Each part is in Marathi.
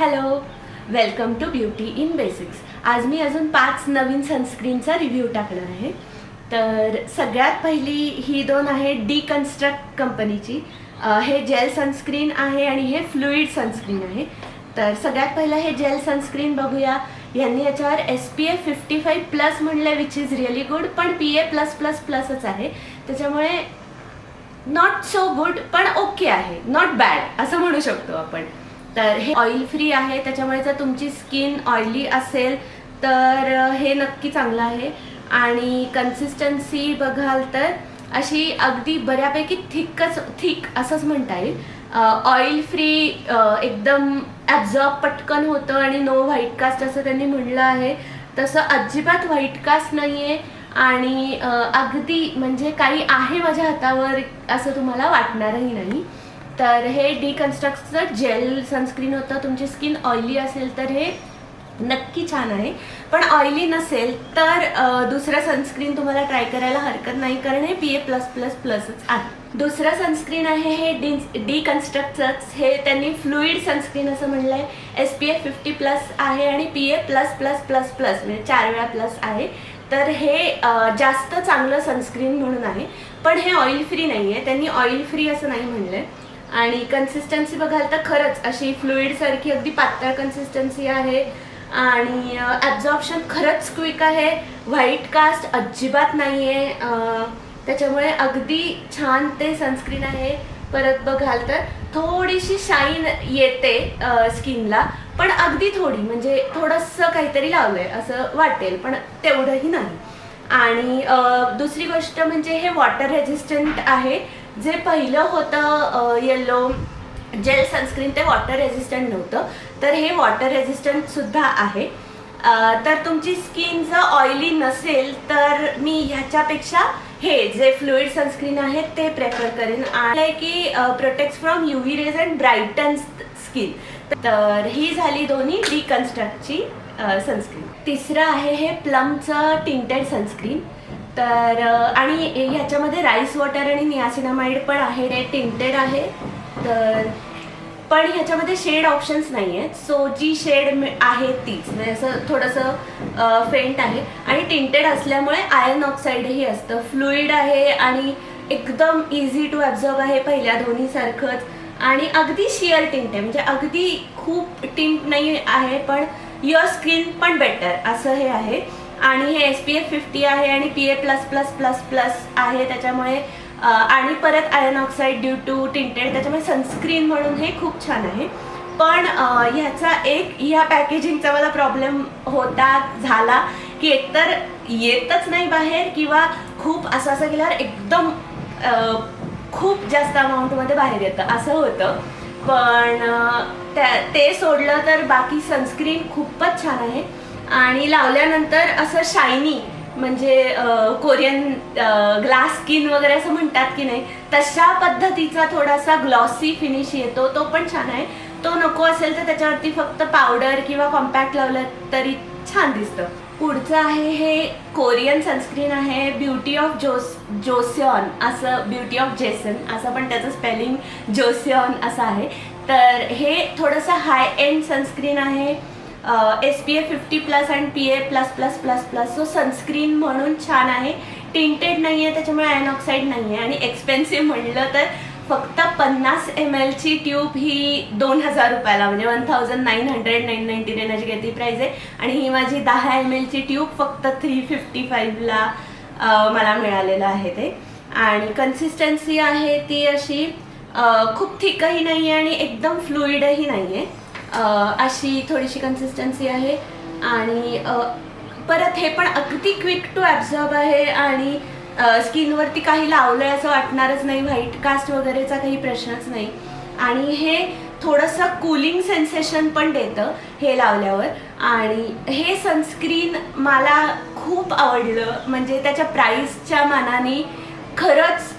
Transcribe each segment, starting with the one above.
Hello welcome to beauty in basics आज मी अजून पाच नवीन सनस्क्रीनचा रिव्ह्यू टाकणार आहे. तर सगळ्यात पहिली ही दोन आहे डी कन्स्ट्रक्ट कंपनीची हे जेल सनस्क्रीन आहे आणि हे फ्लुईड सनस्क्रीन आहे. तर सगळ्यात पहिलं हे जेल सनस्क्रीन बघूया. यांनी याच्यावर S P F fifty five plus म्हणलं विच इज रिअली गुड पण पी ए प्लस प्लस प्लसच आहे. त्याच्यामुळे नॉट सो गुड पण ओके आहे. नॉट बॅड असं म्हणू शकतो आपण. तर हे ऑइल फ्री आहे. त्याच्यामुळे जर तुमची स्किन ऑइली असेल तर हे नक्की चांगलं आहे. आणि कन्सिस्टन्सी बघाल तर अशी अगदी बऱ्यापैकी थिकच थिक असंच म्हणता येईल. ऑइल फ्री एकदम ॲब्झॉर्ब पटकन होतं आणि नो व्हाईट कास्ट असं त्यांनी म्हणलं आहे. तसं अजिबात व्हाईट कास्ट नाही आहे आणि अगदी म्हणजे काही आहे माझ्या हातावर असं तुम्हाला वाटणारही नाही. तर हे डिकन्स्ट्रक्टचं जेल सनस्क्रीन होतं. तुमची स्किन ऑइली असेल तर हे नक्की छान आहे. पण ऑइली नसेल तर दुसरं सनस्क्रीन तुम्हाला ट्राय करायला हरकत नाही कारण हे पी ए प्लस प्लस प्लसच आहे. दुसरं सनस्क्रीन आहे हे डी डिकन्स्ट्रक्टचंच हे त्यांनी फ्लुईड सनस्क्रीन असं म्हणलं आहे S P F fifty plus आहे आणि P A plus plus plus plus म्हणजे चार वेळा प्लस आहे. तर हे जास्त चांगलं सनस्क्रीन म्हणून आहे. पण हे ऑइल फ्री नाही आहे त्यांनी ऑइल फ्री असं नाही म्हणलं आहे आणि कन्सिस्टन्सी बघाल तर खरंच अशी फ्लुईड सारखी अगदी पातळ कन्सिस्टन्सी आहे. आणि ॲब्झॉर्प्शन खरंच क्विक आहे. व्हाईट कास्ट अजिबात नाही आहे त्याच्यामुळे अगदी छान ते सनस्क्रीन आहे. परत बघाल तर थोडीशी शाईन येते स्किनला पण अगदी थोडी म्हणजे थोडंसं काहीतरी लावलंय असं वाटेल पण तेवढंही नाही. आणि दुसरी गोष्ट म्हणजे हे वॉटर रेझिस्टंट आहे. जे पहिलं होतं येलो जेल सनस्क्रीन ते वॉटर रेझिस्टंट नव्हतं. तर हे वॉटर रेझिस्टंटसुद्धा आहे. तर तुमची स्किन जर ऑइली नसेल तर मी ह्याच्यापेक्षा हे जे फ्लुईड सनस्क्रीन आहे ते प्रेफर करेन. आणि की protect from UV rays and brighten skin तर ही झाली दोन्ही रिकन्स्ट्रक्टची सनस्क्रीन तिसरं आहे हे प्लमचं टिंटेड सनस्क्रीन तर आणि ह्याच्यामध्ये राईस वॉटर आणि नियासिनामाइड पण आहे हे टिंटेड आहे. तर पण ह्याच्यामध्ये शेड ऑप्शन्स नाही आहेत सो जी शेड आहे तीच. म्हणजे असं थोडंसं फेंट आहे. आणि टिंटेड असल्यामुळे आयर्न ऑक्साईडही असतं. फ्लुईड आहे आणि एकदम इझी टू ॲब्झॉर्ब आहे पहिल्या दोन्हीसारखंच. आणि अगदी शिअर टिंट आहे. म्हणजे अगदी खूप टिंट नाही आहे पण युअर स्किन पण बेटर असं हे आहे. आणि हे एस पी एफ फिफ्टी आहे आणि P A plus plus plus plus आहे. त्याच्यामुळे आणि परत iron oxide due to tinted त्याच्यामुळे सनस्क्रीन म्हणून हे खूप छान आहे. पण ह्याचा एक ह्या पॅकेजिंगचा मला प्रॉब्लेम होता झाला की एकतर येतच नाही बाहेर किंवा खूप असं असं गेल्यावर एकदम खूप जास्त अमाऊंटमध्ये बाहेर येतं. असं होतं. पण त्या- ते सोडलं तर बाकी सनस्क्रीन खूपच छान आहे. आणि लावल्यानंतर असं शायनी म्हणजे कोरियन ग्लास स्किन वगैरे असं म्हणतात की नाही तशा पद्धतीचा थोडासा ग्लॉसी फिनिश येतो. तो पण छान आहे. तो नको असेल तर त्याच्यावरती फक्त पावडर किंवा कॉम्पॅक्ट लावलं तरी छान दिसतं. पुढचं आहे हे कोरियन सनस्क्रीन आहे ब्युटी ऑफ जोस जोसिऑन असं ब्युटी ऑफ जेसन असं पण त्याचं स्पेलिंग जोसिऑन असं आहे. तर हे थोडंसं हाय एंड सनस्क्रीन आहे. S P A fifty plus and P A plus plus plus plus so sunscreen म्हणून छान आहे. टिंटेड नाही आहे त्याच्यामुळे आयन ऑक्साईड नाही आहे आणि एक्सपेन्सिव्ह म्हणलं तर फक्त पन्नास एम एलची ट्यूब ही दोन हजार रुपयाला म्हणजे one thousand nine hundred nine ninety nine अशी प्राईज आहे. आणि ही माझी दहा एम एलची ट्यूब फक्त थ्री फिफ्टी फाईव्हला मला मिळालेलं आहे ते. आणि कन्सिस्टन्सी आहे ती अशी खूप थिकही नाही आहे आणि एकदम फ्लुईडही नाही आहे अशी थोडीशी कन्सिस्टन्सी आहे. आणि परत हे पण अगदी क्विक टू ॲब्झॉर्ब आहे आणि स्किनवरती काही लावलंय असं वाटणारच नाही. व्हाईट कास्ट वगैरेचा काही प्रश्नच नाही. आणि हे थोडंसं कुलिंग सेन्सेशन पण देतं हे लावल्यावर. आणि हे सनस्क्रीन मला खूप आवडलं. म्हणजे त्याच्या प्राईसच्या मानाने खरंच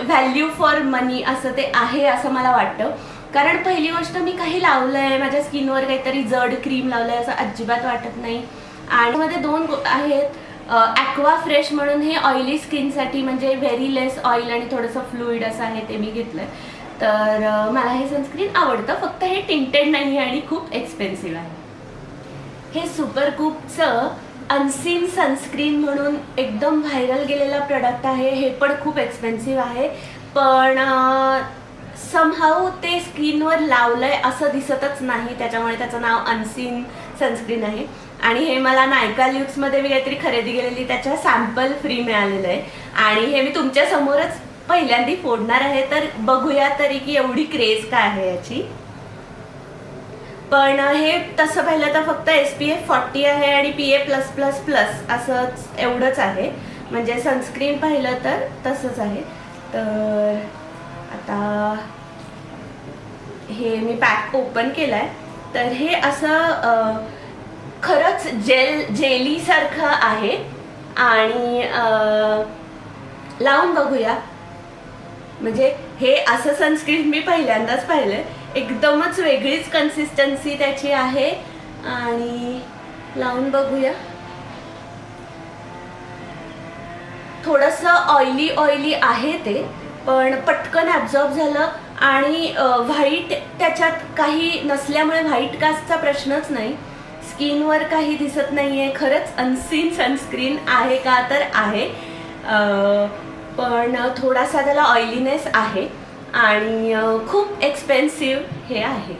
व्हॅल्यू फॉर मनी असं ते आहे असं मला वाटतं. कारण पहिली गोष्ट मी काही लावलंय माझ्या स्किनवर काहीतरी जड क्रीम लावलंय असं अजिबात वाटत नाही. आणि मध्ये दोन आहेत ॲक्वा फ्रेश म्हणून हे ऑइली स्किनसाठी म्हणजे व्हेरी लेस ऑइल आणि थोडंसं फ्लुईड असं आहे ते मी घेतलंय. तर मला हे सनस्क्रीन आवडतं फक्त हे टिंटेड नाही आहे आणि खूप एक्सपेन्सिव्ह आहे. हे सुपर कूपचं अनसीन सनस्क्रीन म्हणून एकदम व्हायरल गेलेला प्रोडक्ट आहे हे पण खूप एक्सपेन्सिव्ह आहे. पण समहाऊ ते स्किनवर लावलंय असं दिसतच नाही. त्याच्यामुळे त्याचं नाव अनसीन सनस्क्रीन आहे. आणि हे मला नायका ल्युक्समध्ये मी काहीतरी खरेदी केलेली त्याच्या सॅम्पल फ्री मिळालेलं आहे. आणि हे मी तुमच्या समोरच पहिल्यांदा फोडणार आहे. तर बघूया तरी की एवढी क्रेज काय आहे याची. पण हे तसं पाहिलं तर फक्त एस पी एफ फॉर्टी आहे आणि P A plus plus plus असंच एवढंच आहे. म्हणजे सनस्क्रीन पाहिलं तर तसंच आहे. तर आता हे मी पॅक ओपन केलं आहे तर हे असं खरंच जेल जेलीसारखं आहे. आणि लावून बघूया. म्हणजे हे असं सनस्क्रीन मी पहिल्यांदाच पाहिलं एकदमच वेगळीच कन्सिस्टन्सी त्याची आहे. आणि लावून बघूया. थोडंसं ऑइली ऑइली आहे ते. पण पटकन ॲब्झॉर्ब झालं आणि व्हाईट त्याच्यात काही नसल्यामुळे व्हाईट कास्टचा प्रश्नच नाही. स्किनवर काही दिसत नाही आहे खरंच अनसीन सनस्क्रीन आहे का तर आहे. पण थोडासा त्याला ऑइलीनेस आहे आणि खूप एक्सपेन्सिव्ह हे आहे.